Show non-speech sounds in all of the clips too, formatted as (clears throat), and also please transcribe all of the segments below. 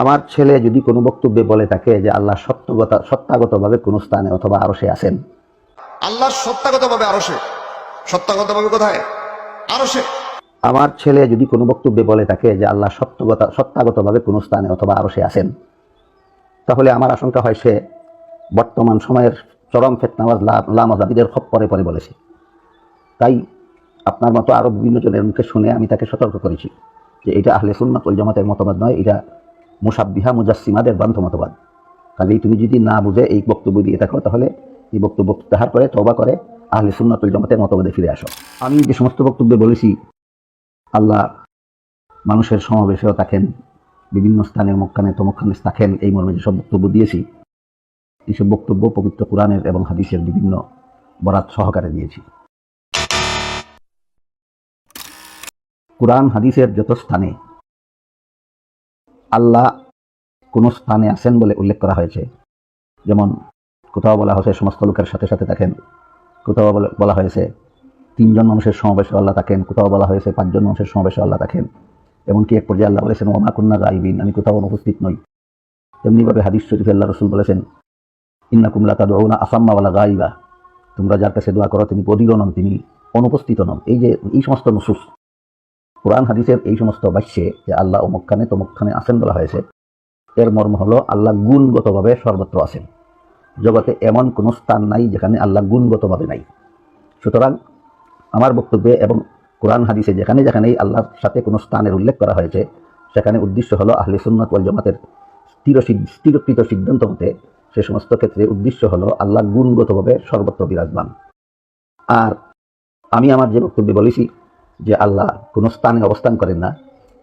আমার ছেলে যদি কোনো বক্তব্যে বলে থাকে যে আল্লাহ সত্যগত সত্যাগতভাবে কোনো স্থানে অথবা আরও সে আছেন। আল্লাহর সত্যাগতভাবে আরও সে সত্যাগতভাবে কোথায়? আরও সে আমার ছেলে যদি কোনো বক্তব্যে বলে থাকে যে আল্লাহ সত্যগত সত্যাগতভাবে কোনো স্থানে অথবা আরও সে আছেন। তাহলে আমার আশঙ্কা হয় সে বর্তমান সময়ের চরম ফেতনাওয়াজ লামাজাবিদের খপ পরে পরে বলেছে। তাই আপনার মতো আরও বিভিন্ন জনের মুখে শুনে আমি তাকে সতর্ক করেছি যে এটা আহলে সুন্নাত ওল জামাতের মতামত নয় এটা মুসাব্বিহা মুজাসিমাদের বান্ধ মতবাদ কাজেই তুমি যদি না বুঝে এই বক্তব্য দিয়ে থাকো, তাহলে এই বক্তব্য প্রত্যাহার করে তবা করে, আহলে সুন্নাতুল জামাতের মতবাদে ফিরে আসো। আমি যে সমস্ত বক্তব্যে বলেছি, আল্লাহ মানুষের সমাবেশেও থাকেন, বিভিন্ন স্থানে অমুকখানে তমুকখানে থাকেন, এই মর্মে যেসব বক্তব্য দিয়েছি, এইসব বক্তব্য পবিত্র কোরআনের এবং হাদিসের বিভিন্ন বরাত সহকারে দিয়েছি। কোরআন, হাদিসের যত স্থানে আল্লাহ কোন স্থানে আছেন বলে উল্লেখ করা হয়েছে। যেমন কোথাও বলা হয়েছে, সমস্ত লোকের সাথে সাথে থাকেন। কোথাও বলে- হয়েছে, তিনজন মানুষের সমাবেশে আল্লাহ থাকেন। কোথাও বলা হয়েছে, পাঁচজন মানুষের সমাবেশে আল্লাহ থাকেন। এমনকি এক পর্যায়ে আল্লাহ বলেছেন ওমা কন্যা গাইবিন আমি কোথাও অনুপস্থিত নই। তেমনিভাবে হাদিস শরীফে আল্লাহ রসুল বলেছেন ইন্না কুমলা তাদৌনা আসাম্মাওয়ালা গাইবা তোমরা যার কাছে দোয়া করো তিনি বদির নন, তিনি অনুপস্থিত নন। এই যে, এই সমস্ত নসুস কোরআন হাদিসের এই সমস্ত বাক্যে যে আল্লাহ অমুকখানে তমুকখানে আছেন বলা হয়েছে, এর মর্ম হলো আল্লাহ গুণগতভাবে সর্বত্র আছেন। জগতে এমন কোনো স্থান নাই যেখানে আল্লাহ গুণগতভাবে নাই। সুতরাং আমার বক্তব্যে এবং কোরআন হাদিসে যেখানে যেখানেই আল্লাহর সাথে কোনো স্থানের উল্লেখ করা হয়েছে, সেখানে উদ্দেশ্য হলো আহলে সুন্নাত ওয়াল জামাতের স্থির স্থিরকৃত সিদ্ধান্ত মতে সে সমস্ত ক্ষেত্রে উদ্দেশ্য হলো আল্লাহ গুণগতভাবে সর্বত্র বিরাজমান। আর আমি আমার যে বক্তব্যে বলেছি যে আল্লাহ কোনো স্থানে অবস্থান করেন না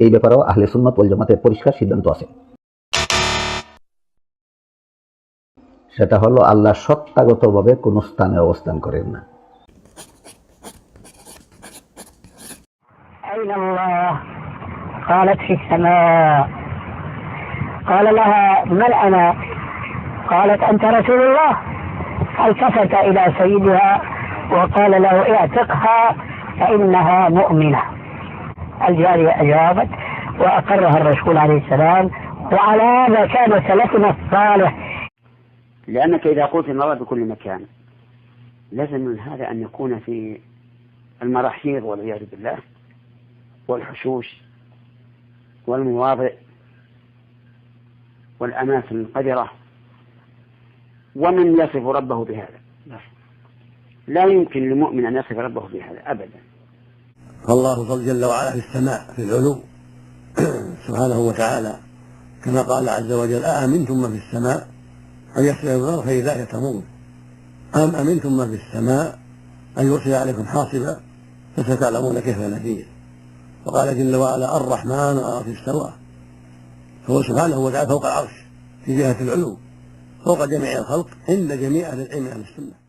এই ব্যাপারেও আহলে সুন্নাত ওয়াল জামাতের পরিষ্কার সিদ্ধান্ত আছে সেটা হলো আল্লাহ সত্তাগতভাবে কোনো স্থানে অবস্থান করেন না أين الله قالت في السماء قال لها من أنا قالت أنت رسول الله فالتفت إلى سيدها وقال له اعتقها فإنها مؤمنة. الجارية أجابت وأقرها الرسول عليه السلام وعلى هذا كان سلفنا الصالح. لأنك إذا قلت المرأة بكل مكان لازم من هذا أن يكون في المراحيض والعياذ بالله والحشوش والمواضع والأماكن القذرة. ومن يصف ربه بهذا؟ لا يمكن لمؤمن أن يصف ربه بهذا أبدا. فالله جل وعلا في السماء في العلو (clears throat) سبحانه وتعالى كما قال عز وجل أأمنتم من في السماء أن يسرع الغار فإذا هي تمور أم أمنتم من في السماء أن يرسل عليكم حاصبا فستعلمون كيف نذير وقال جل وعلا الرحمن على العرش استوى فهو سبحانه وتعالى فوق العرش في جهة العلو فوق جميع الخلق عند جميع أهل العلم أهل السنة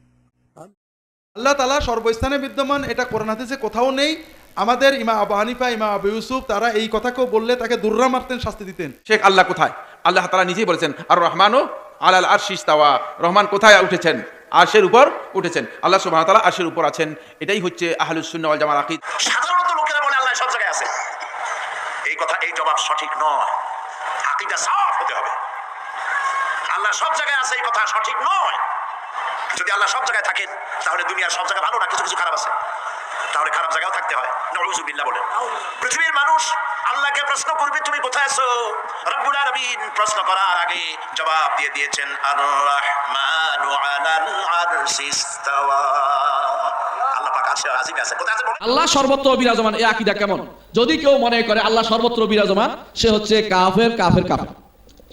আল্লাহ তালা সর্বস্থানে বিদ্যমান এটা কোরআন হাদিসে কোথাও নেই আমাদের ইমা আবু হানিফা ইমা আবু ইউসুফ তারা এই কথাকেও বললে তাকে দুর্রা মারতেন শাস্তি দিতেন। শেখ আল্লাহ কোথায়? আল্লাহ তালা নিজেই বলেছেন আর রহমানও আলাল আর তাওয়া রহমান কোথায় উঠেছেন? আরশের উপর উঠেছেন। আল্লাহ সুবহানাহু ওয়া তাআলা আরশের উপর আছেন। এটাই হচ্ছে আহলুস সুন্নাহ ওয়াল জামার আকীদ। সাধারণত লোকেরা বলে আল্লাহ সব জায়গায় আছে। এই কথা এই জবাব সঠিক নয়। আকিদা সাফ হতে হবে। আল্লাহ সব জায়গায় আছে এই কথা সঠিক নয়। যদি আল্লাহ সব জায়গায় থাকেন তাহলে দুনিয়ার সব জায়গায় ভালো না কিছু কিছু খারাপ আছে। তাহলে খারাপ জায়গাও থাকতে হয়। নজুবিল্লাহ বলে। পৃথিবীর মানুষ আল্লাহকে প্রশ্ন করবে, তুমি কোথায় আছো? রব্বুল আলামিন প্রশ্ন করার আগে জবাব দিয়ে দিয়েছেন আর আলাল আল্লাহ সর্বত্র বিরাজমান এই আকিদা কেমন? যদি কেউ মনে করে আল্লাহ সর্বত্র বিরাজমান, সে হচ্ছে কাফের কাফের কাফের।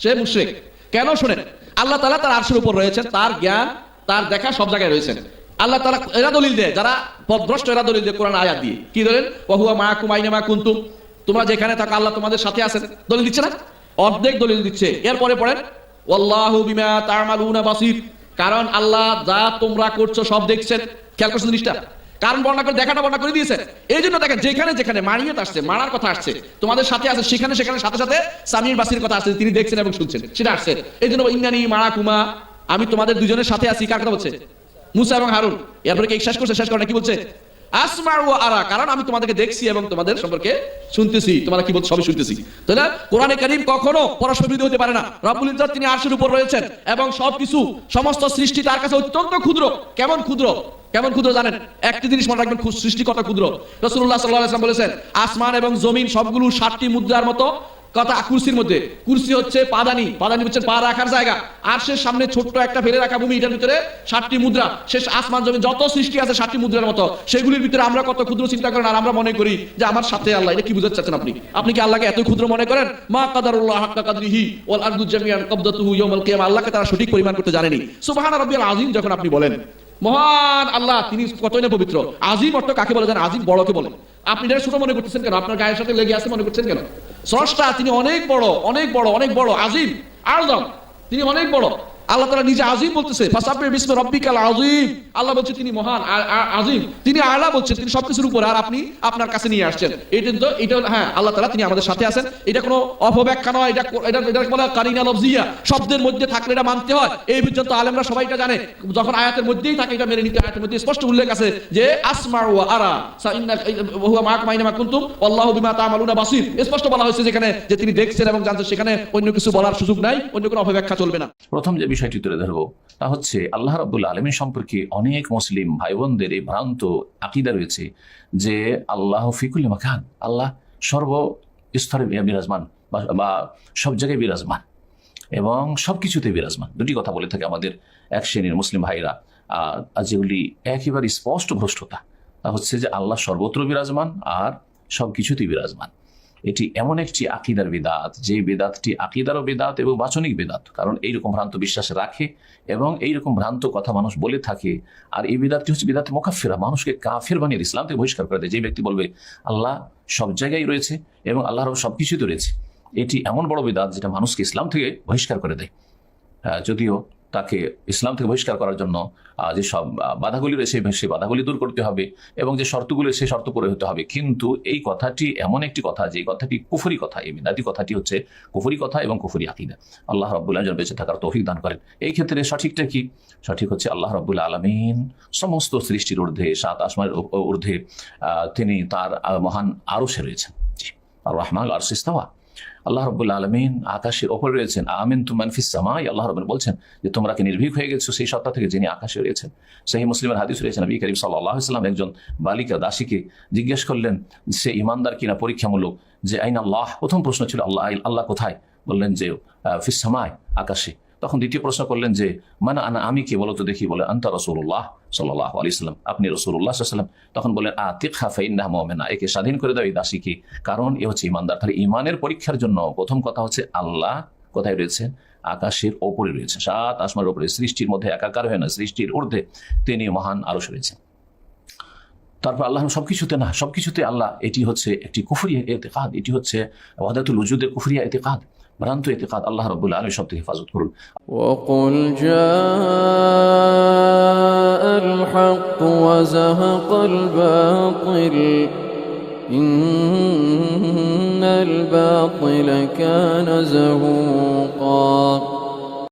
সে মুশরিক। কেন শুনেন? আল্লাহ তাআলা তার আরশের উপর রয়েছেন, তার জ্ঞান, তার দেখা সব জায়গায় রয়েছেন। আল্লাহ তাআলা এরা দলিল দেয়, যারা পদভ্রষ্ট এরা দলিল দেয় কোরআন আয়াত দিয়ে। কি দলিল? ওহুয়া মায়াকুম আইনামা কুনতুম। তোমরা যেখানে থাকো, আল্লাহ তোমাদের সাথে আছেন। দলিল দিচ্ছে না? অর্ধেক দলিল দিচ্ছে। এরপরে পড়েন, ওয়াল্লাহু বিমা তা'মালুনা বাসীর। কারণ আল্লাহ যা তোমরা করছ সব দেখছেন। খেয়াল করছ জিনিসটা? কারণ বর্ণনা করে, দেখাটা বর্ণনা করে দিয়েছে এই জন্য দেখেন, যেখানে যেখানে মারিয়ত আসছে, মারার কথা আসছে, তোমাদের সাথে আছে, সেখানে সেখানে সাথে সাথে সামির বাসির কথা আসছে, তিনি দেখছেন এবং শুনছেন, সেটা আসছে। এই জন্য ইন্নানি মারা কুমা আমি তোমাদের দুজনের সাথে আছি। কার কথা বলছে? মুসা এবং হারুন এরপরে কি শেষ করছে, শেষ করে কি বলছে? আসমার ও আরা, কারণ আমি তোমাদেরকে দেখছি এবং তোমাদের সম্পর্কে শুনতেছি। তোমরা কি বলছো? সবই শুনতেছি। না? কোরআনে কারীম কখনো পরস্পর বিরোধী হতে পারে না। রব্বুল ইজ্জত তিনি আরশের উপর রয়েছেন এবং সবকিছু, সমস্ত সৃষ্টি তার কাছে অত্যন্ত ক্ষুদ্র। কেমন ক্ষুদ্র? কেমন ক্ষুদ্র জানেন? একটি জিনিস মনে রাখবেন সৃষ্টি কত ক্ষুদ্র। আলাইহি ওয়াসাল্লাম বলেছেন, আসমান এবং জমিন সবগুলো সাতটি মুদ্রার মতো কথা কুরসির মধ্যে। কুরসি হচ্ছে পাদানি। পাদানি হচ্ছে পা রাখার জায়গা। আর সে সামনে ছোট্ট একটা ফেলে রাখা ভূমি, এটার ভিতরে সাতটি মুদ্রা। শেষ আসমান জমি যত সৃষ্টি আছে সাতটি মুদ্রার মতো, সেগুলির ভিতরে আমরা কত ক্ষুদ্র চিন্তা করেন, আর আমরা মনে করি যে আমার সাথে আল্লাহ, এটা কি বুঝাতে চাচ্ছেন আপনি? আপনি কি আল্লাহকে এত ক্ষুদ্র মনে করেন? মা কাদারুল্লাহ হাক্কা কাদরিহি ওয়াল আরদু কবদাতুহু ইয়াউমাল কিয়ামা আল্লাহকে তারা সঠিক পরিমাণ করতে জানেনি। সুবহান রাব্বিয়াল আযীম যখন আপনি বলেন, মহান আল্লাহ, তিনি কতই না পবিত্র। আজিম অর্থ কাকে বলে জানেন? আজিম বড়কে বলে। আপনি এটা ছোট মনে করতেছেন কেন? আপনার গায়ের সাথে লেগে আছে মনে করছেন কেন? স্রষ্টা তিনি অনেক বড় অনেক বড় অনেক বড় আজিম আলদম তিনি অনেক বড়। আল্লাহ তারা নিজে আজিম বলতেছে আল্লাহ বলছে, তিনি মহান আজিম। তিনি আলা বলছেন তিনি সবকিছুর উপরে আর আপনি আপনার কাছে নিয়ে আসছেন। এটা তো, এটা হ্যাঁ আল্লাহ তাআলা তিনি আমাদের সাথে আছেন। এটা কোনো অপব্যাখ্যা নয়, এটা এটা এটা বলা কারিনা লফজিয়া। শব্দের মধ্যে থাকলে এটা মানতে হয়। এই পর্যন্ত আলেমরা সবাই এটা জানে। যখন আয়াতের মধ্যেই থাকে, এটা মেনে নিতে, আয়াতের মধ্যে স্পষ্ট উল্লেখ আছে যে আসমার ওয়া আরা, সা মাক মাইনা কুনতুম বিমা তা'মালুনা বাসির। স্পষ্ট বলা হয়েছে যেখানে যে তিনি দেখছেন এবং জানছেন, সেখানে অন্য কিছু বলার সুযোগ নাই, অন্য কোনো অপব্যাখ্যা চলবে না। প্রথম যে বিষয়টি তুলে ধরবো, তা হচ্ছে আল্লাহ রাবুল আলমী সম্পর্কে অনেক মুসলিম ভাই বোনদের এই ভ্রান্ত আকিদা রয়েছে যে আল্লাহ ফিকুল মাকান, আল্লাহ সর্ব স্তরে বিরাজমান বা- সব জায়গায় বিরাজমান এবং সব কিছুতে বিরাজমান। দুটি কথা বলে থাকে আমাদের এক শ্রেণির মুসলিম ভাইরা যেগুলি একেবারে স্পষ্ট ভ্রষ্টতা, তা হচ্ছে যে আল্লাহ সর্বত্র বিরাজমান আর সব কিছুতেই বিরাজমান। এটি এমন একটি আকিদার বেদাত, যে বেদাতটি আকিদারও বেদাত এবং বাচনিক বেদাত। কারণ এইরকম ভ্রান্ত বিশ্বাস রাখে এবং এইরকম ভ্রান্ত কথা মানুষ বলে থাকে। আর এই বেদাতটি হচ্ছে বেদাতে মোকাফেরা, মানুষকে কাফের বানিয়ে ইসলাম থেকে বহিষ্কার করে দেয়। যে ব্যক্তি বলবে, আল্লাহ সব জায়গায় রয়েছে এবং আল্লাহর সব কিছুতে রয়েছে। এটি এমন বড় বেদাত যেটা মানুষকে ইসলাম থেকে বহিষ্কার করে দেয়। যদিও তাকে ইসলাম থেকে বহিষ্কার করার জন্য যে সব বাধাগুলি রয়েছে, সেই বাধাগুলি দূর করতে হবে এবং যে শর্তগুলি সেই শর্ত পরে হতে হবে। কিন্তু এই কথাটি এমন একটি কথা যে কথাটি কুফরি কথা, এই বিদাতি কথাটি হচ্ছে কুফরি কথা এবং কুফরি আকিদা। আল্লাহ রব্বুল্লাহ যেন বেঁচে থাকার তৌফিক দান করেন। এই ক্ষেত্রে সঠিকটা কি? সঠিক হচ্ছে আল্লাহ রব্বুল আলমিন সমস্ত সৃষ্টির ঊর্ধ্বে, সাত আসমানের ঊর্ধ্বে তিনি তার মহান আরশে রয়েছেন। আর রহমান আর সিস্তাওয়া আল্লাহ রবুল্লা আলমিন আকাশের ওপর রয়েছেন, আমিন তুমান ফিসামাই আল্লাহ রবিন বলছেন যে, তোমরা কি নির্ভীক হয়ে গেছো সেই সত্তা থেকে যিনি আকাশে রয়েছেন? সেই মুসলিমের হাদিস রয়েছেন নবী করিম সাল্লাহ সাল্লাম একজন বালিকা, দাসীকে জিজ্ঞেস করলেন, সে ইমানদার কিনা পরীক্ষামূলক? যে, আইন আল্লাহ প্রথম প্রশ্ন ছিল, আল্লাহ আল্লাহ কোথায়? বললেন যে ফিসামায় আকাশে। তখন দ্বিতীয় প্রশ্ন করলেন যে মানে আনা আমি কে? বলো তো দেখি, বলে, আন্তা রসুল্লাহ সাল্লাহ আলি সাল্লাম। আপনি রসুল্লাহ সাল্লাম। তখন বলেন আ তিখা ফাইন্না মোমেনা। একে স্বাধীন করে দাও এই দাসীকে। কারণ এ হচ্ছে ইমানদার। তাহলে ইমানের পরীক্ষার জন্য প্রথম কথা হচ্ছে আল্লাহ কোথায় রয়েছেন আকাশের ওপরে রয়েছে। সাত আসমার ওপরে। সৃষ্টির মধ্যে একাকার হয় না, সৃষ্টির ঊর্ধ্বে তিনি মহান আরশ রয়েছেন তারপর আল্লাহ সবকিছুতে না, সবকিছুতে আল্লাহ এটি হচ্ছে একটি কুফরিয়া এতেকাদ। এটি হচ্ছে ওয়াদাতুল উজুদের কুফরিয়া এতেকাদ। ভ্রান্ত এতেকাদ আল্লাহ রব্বুল আলম সব থেকে হেফাজত করুন وقل جاء الحق وزهق الباطل إن الباطل كان زهوقا